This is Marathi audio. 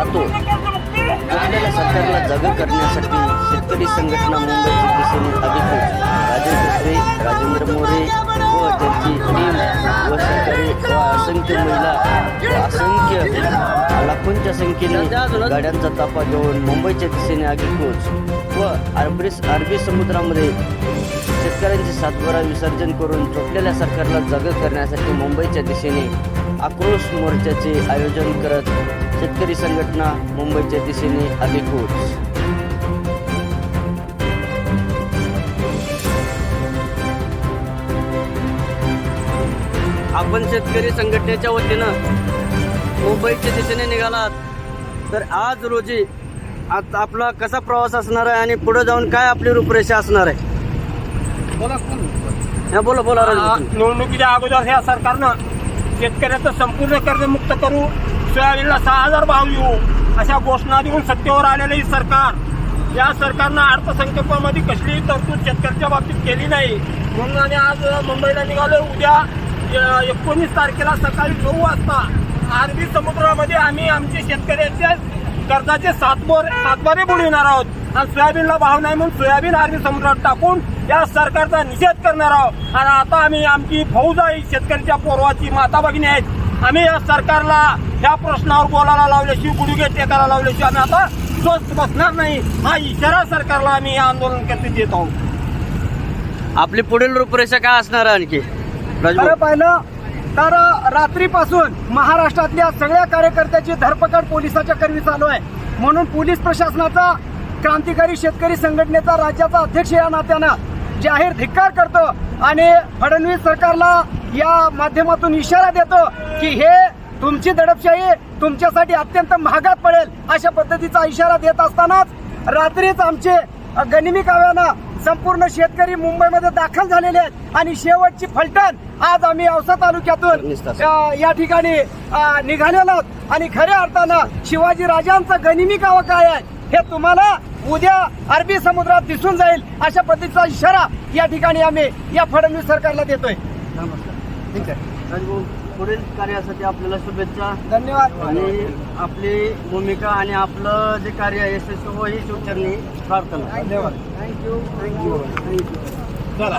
राहतो आपल्याला सरकारला जागा करण्यासाठी शेतकरी संघटना मुंबईच्या दिशेने अधिकृत राजे भोसले राजेंद्र मोरे व त्यांची टीम व सरकारी व असंख्य महिला असंख्य लाखोंच्या संख्येने गाड्यांचा ताफा घेऊन मुंबईच्या दिशेने आगीकूच व अरबी अरबी समुद्रामध्ये शेतकऱ्यांचे सातबारा विसर्जन करून चोपलेल्या सरकारला जागा करण्यासाठी मुंबईच्या दिशेने आक्रोश मोर्चाचे आयोजन करत शेतकरी संघटना मुंबईच्या दिशेने अधिकृत आपण शेतकरी संघटनेच्या वतीनं मुंबईच्या दिशेने निघालात. तर आज रोजी आता आपला कसा प्रवास असणार आहे आणि पुढे जाऊन काय आपली रूपरेषा असणार आहे? बोला बोला आ- निवडणुकीच्या अगोदर ह्या सरकारनं शेतकऱ्याचं संपूर्ण कर्जमुक्त करू सोयाबीनला सहा हजार भाव येऊ. अशा घोषणा देऊन सत्तेवर आलेलं ही सरकार. या सरकारनं अर्थसंकल्पामध्ये कसलीही तरतूद शेतकऱ्याच्या बाबतीत केली नाही. म्हणून आम्ही आज मुंबईला निघालो. उद्या एकोणीस तारखेला सकाळी नऊ वाजता अरबी समुद्रामध्ये आम्ही आमचे शेतकऱ्याचे कर्जाचे सातबार सातबारे बुडविणार आहोत. आणि सोयाबीनला भाव नाही म्हणून सोयाबीन अरबी समुद्रात टाकून या सरकारचा निषेध करणार आहोत. आणि आता आम्ही आमची फौज आहे शेतकऱ्याच्या पोरवाची माता भगिनी आहेत. आम्ही या सरकारला या प्रश्नावर बोलायला लावल्याशिवाय गुडघे टेकायला लावल्याशिवाय आम्ही आता स्वस्थ बसणार नाही. हा इशारा सरकारला आम्ही या आंदोलन करते देत आहोत. आपली पुढील रूपरेषा काय असणार आहे आणखी खरं पाहिलं तर रात्रीपासून महाराष्ट्रातल्या सगळ्या कार्यकर्त्याची धरपकड पोलिसाच्या करवी चालू आहे. म्हणून पोलीस प्रशासनाचा क्रांतिकारी शेतकरी संघटनेचा राज्याचा अध्यक्ष या नात्यानं जाहीर धिक्कार करतो आणि फडणवीस सरकारला या माध्यमातून इशारा देतो की हे तुमची दडपशाही तुमच्यासाठी अत्यंत महागात पडेल अशा पद्धतीचा इशारा देत असतानाच रात्रीच आमचे गनिमी काव्यानं संपूर्ण शेतकरी मुंबईमध्ये दाखल झालेले आहेत. आणि शेवटची फलटण आज आम्ही औसा तालुक्यातून या ठिकाणी निघालेलो आहोत. आणि खऱ्या अर्थानं शिवाजी राजांचा गनिमी कावा काय आहे हे तुम्हाला उद्या अरबी समुद्रात दिसून जाईल अशा पद्धतीचा इशारा या ठिकाणी आम्ही या फडणवीस सरकारला देतोय. राजभाऊ पुढील कार्यासाठी आपल्याला शुभेच्छा. धन्यवाद. आणि आपली भूमिका आणि आपलं जे कार्य आहे यशस्वी हो ही शिवचरणी प्रार्थना. धन्यवाद. थँक्यू थँक्यू चला.